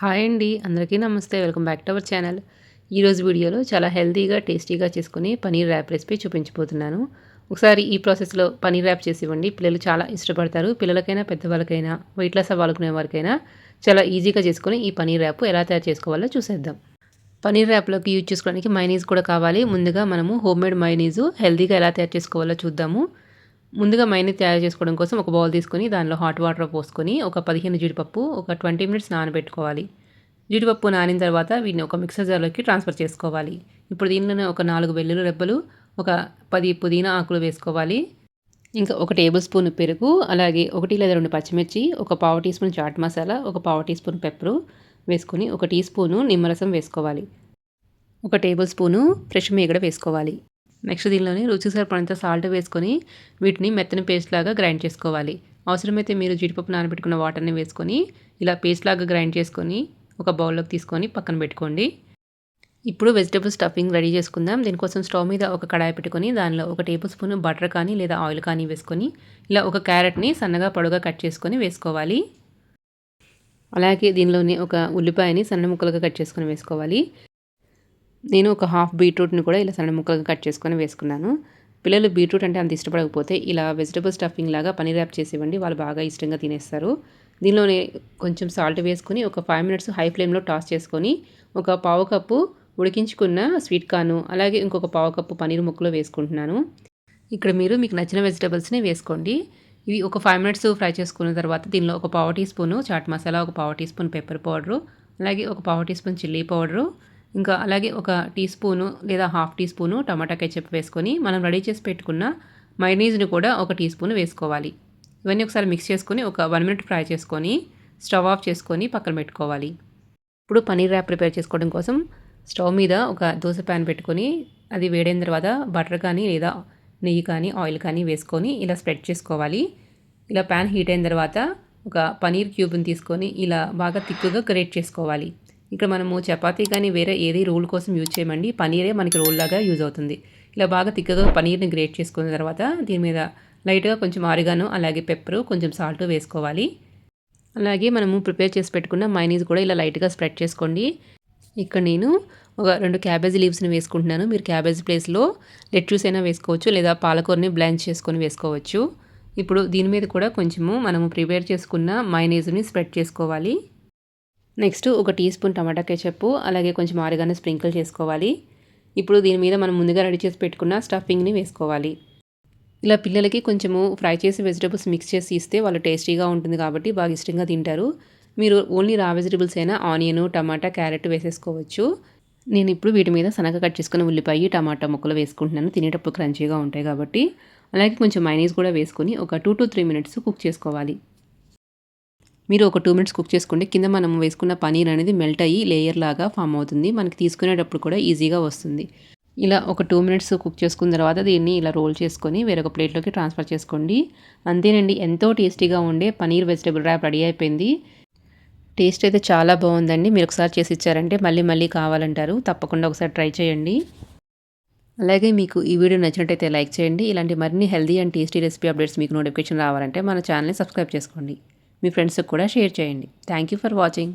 Hi అండి అందరికీ నమస్తే. Welcome back to our channel. ఈరోజు వీడియోలో చాలా హెల్తీగా టేస్టీగా చేసుకుని పనీర్ ర్యాప్ రెసిపీ చూపించబోతున్నాను. ఒకసారి ఈ ప్రాసెస్లో పనీర్ ర్యాప్ చేసి ఇవ్వండి పిల్లలు చాలా ఇష్టపడతారు. పిల్లలకైనా పెద్దవాళ్ళకైనా వెయిట్ లాస్ అవ్వాలనుకునే వారికైనా చాలా ఈజీగా చేసుకుని ఈ పనీర్ ర్యాప్ ఎలా తయారు చేసుకోవాలో చూసేద్దాం. పనీర్ ర్యాప్లోకి యూజ్ చేసుకోవడానికి మైనీస్ కూడా కావాలి. ముందుగా మనము హోమ్ మేడ్ మైనీస్ హెల్తీగా ఎలా తయారు చేసుకోవాలో చూద్దాము. ముందుగా మైనీ తయారు చేసుకోవడం కోసం ఒక బౌల్ తీసుకొని దానిలో హాట్ వాటర్ పోసుకొని ఒక పదిహేను జీడిపప్పు ఒక ట్వంటీ మినిట్స్ నానబెట్టుకోవాలి. జీడిపప్పు నానిన తర్వాత వీటిని ఒక మిక్సర్ జార్లోకి ట్రాన్స్ఫర్ చేసుకోవాలి. ఇప్పుడు దీనిలోనే ఒక నాలుగు వెల్లుల్లి రెబ్బలు ఒక పది పుదీనా ఆకులు వేసుకోవాలి. ఇంకా ఒక టేబుల్ స్పూన్ పెరుగు అలాగే ఒకటి లేదా రెండు పచ్చిమిర్చి ఒక పావు టీ స్పూన్ చాట్ మసాలా ఒక పావు టీ స్పూన్ పెప్పరు వేసుకొని ఒక టీ స్పూను నిమ్మరసం వేసుకోవాలి. ఒక టేబుల్ స్పూను ఫ్రెష్ మేగడ వేసుకోవాలి. నెక్స్ట్ దీనిలోనే రుచి సరిపడంత సాల్ట్ వేసుకొని వీటిని మెత్తని పేస్ట్ లాగా గ్రైండ్ చేసుకోవాలి. అవసరమైతే మీరు జీడిపప్పు నానబెట్టుకున్న వాటర్ని వేసుకొని ఇలా పేస్ట్ లాగా గ్రైండ్ చేసుకొని ఒక బౌల్లోకి తీసుకొని పక్కన పెట్టుకోండి. ఇప్పుడు వెజిటేబుల్ స్టఫింగ్ రెడీ చేసుకుందాం. దీనికోసం స్టవ్ మీద ఒక కడాయి పెట్టుకొని దానిలో ఒక టేబుల్ స్పూన్ బటర్ కానీ లేదా ఆయిల్ కానీ వేసుకొని ఇలా ఒక క్యారెట్ని సన్నగా పొడవుగా కట్ చేసుకొని వేసుకోవాలి. అలాగే దీనిలోని ఒక ఉల్లిపాయని సన్న ముక్కలుగా కట్ చేసుకొని వేసుకోవాలి. నేను ఒక హాఫ్ బీట్రూట్ని కూడా ఇలా సన్న ముక్కలుగా కట్ చేసుకొని వేసుకున్నాను. పిల్లలు బీట్రూట్ అంటే అంత ఇష్టపడకపోతే ఇలా వెజిటబుల్ స్టఫింగ్ లాగా పనీర్ ర్యాప్ చేసి ఇవ్వండి వాళ్ళు బాగా ఇష్టంగా తినేస్తారు. దీనిలోనే కొంచెం సాల్ట్ వేసుకొని ఒక ఫైవ్ మినిట్స్ హై ఫ్లేమ్లో టాస్ చేసుకొని ఒక పావు కప్పు ఉడికించుకున్న స్వీట్ కార్ను అలాగే ఇంకొక పావు కప్పు పనీర్ ముక్కలో వేసుకుంటున్నాను. ఇక్కడ మీరు మీకు నచ్చిన వెజిటబుల్స్ని వేసుకోండి. ఇవి ఒక ఫైవ్ మినిట్స్ ఫ్రై చేసుకున్న తర్వాత దీనిలో ఒక పావు టీ స్పూను చాట్ మసాలా ఒక పావు టీ స్పూన్ పెప్పర్ పౌడరు అలాగే ఒక పావు టీ స్పూన్ చిల్లీ పౌడరు ఇంకా అలాగే ఒక టీ స్పూను లేదా half teaspoon tomato ketchup వేసుకొని మనం రెడీ చేసి పెట్టుకున్న మైనీజ్ని కూడా ఒక టీ స్పూన్ వేసుకోవాలి. ఇవన్నీ ఒకసారి మిక్స్ చేసుకొని ఒక వన్ మినిట్ ఫ్రై చేసుకొని స్టవ్ ఆఫ్ చేసుకొని పక్కన పెట్టుకోవాలి. ఇప్పుడు పనీర్ ర్యాప్ ప్రిపేర్ చేసుకోవడం కోసం స్టవ్ మీద ఒక దోశ ప్యాన్ పెట్టుకొని అది వేడైన తర్వాత బటర్ కానీ లేదా నెయ్యి కానీ ఆయిల్ కానీ వేసుకొని ఇలా స్ప్రెడ్ చేసుకోవాలి. ఇలా ప్యాన్ హీట్ అయిన తర్వాత ఒక పనీర్ క్యూబ్ని తీసుకొని ఇలా బాగా తిక్కుగా గ్రేట్ చేసుకోవాలి. ఇక్కడ మనము చపాతీ కానీ వేరే ఏది రోల్ కోసం యూజ్ చేయమండి. పనీరే మనకి రోల్ లాగా యూజ్ అవుతుంది. ఇలా బాగా తిక్కగా పనీర్ని గ్రేట్ చేసుకున్న తర్వాత దీని మీద లైట్గా కొంచెం ఆరిగాను అలాగే పెప్పరు కొంచెం సాల్ట్ వేసుకోవాలి. అలాగే మనము ప్రిపేర్ చేసి పెట్టుకున్న మైనీస్ కూడా ఇలా లైట్గా స్ప్రెడ్ చేసుకోండి. ఇక్కడ నేను ఒక రెండు క్యాబేజీ లీవ్స్ని వేసుకుంటున్నాను. మీరు క్యాబేజీ ప్లేస్లో లెట్యూస్ అయినా వేసుకోవచ్చు లేదా పాలకూరని బ్లాంచ్ చేసుకొని వేసుకోవచ్చు. ఇప్పుడు దీని మీద కూడా కొంచెము మనము ప్రిపేర్ చేసుకున్న మైనీస్ని స్ప్రెడ్ చేసుకోవాలి. నెక్స్ట్ ఒక టీ స్పూన్ టమాటా కెచప్ అలాగే కొంచెం ఆరిగానే స్ప్రింకిల్ చేసుకోవాలి. ఇప్పుడు దీని మీద మనం ముందుగా రెడీ చేసి పెట్టుకున్న స్టఫింగ్ని వేసుకోవాలి. ఇలా పిల్లలకి కొంచెము ఫ్రై చేసి వెజిటబుల్స్ మిక్స్ చేసి ఇస్తే వాళ్ళు టేస్టీగా ఉంటుంది కాబట్టి బాగా ఇష్టంగా తింటారు. మీరు ఓన్లీ రా వెజిటబుల్స్ అయినా ఆనియన్ టమాటా క్యారెట్ వేసేసుకోవచ్చు. నేను ఇప్పుడు వీటి మీద శనగ కట్ చేసుకున్న ఉల్లిపాయ టమాటా ముక్కలు వేసుకుంటున్నాను. తినేటప్పుడు క్రంచీగా ఉంటాయి కాబట్టి. అలాగే కొంచెం మైనీస్ కూడా వేసుకొని ఒక two to three minutes cook చేసుకోవాలి. మీరు ఒక టూ మినిట్స్ కుక్ చేసుకోండి. కింద మనం వేసుకున్న పనీర్ అనేది మెల్ట్ అయ్యి లేయర్ లాగా ఫామ్ అవుతుంది. మనకి తీసుకునేటప్పుడు కూడా ఈజీగా వస్తుంది. ఇలా ఒక టూ మినిట్స్ కుక్ చేసుకున్న తర్వాత దీన్ని ఇలా రోల్ చేసుకొని వేరొక ప్లేట్లోకి ట్రాన్స్ఫర్ చేసుకోండి. అంతేనండి ఎంతో టేస్టీగా ఉండే పనీర్ వెజిటేబుల్ ర్యాప్ రెడీ అయిపోయింది. టేస్ట్ అయితే చాలా బాగుందండి. మీరు ఒకసారి చేసి ఇచ్చారంటే మళ్ళీ మళ్ళీ కావాలంటారు. తప్పకుండా ఒకసారి ట్రై చేయండి. అలాగే మీకు ఈ వీడియో నచ్చినట్టయితే లైక్ చేయండి. ఇలాంటి మరిన్ని healthy and tasty recipe updates మీకు నోటిఫికేషన్ రావాలంటే మన ఛానల్ని సబ్స్క్రైబ్ చేసుకోండి. మీ ఫ్రెండ్స్కి కూడా షేర్ చేయండి. Thank you for watching.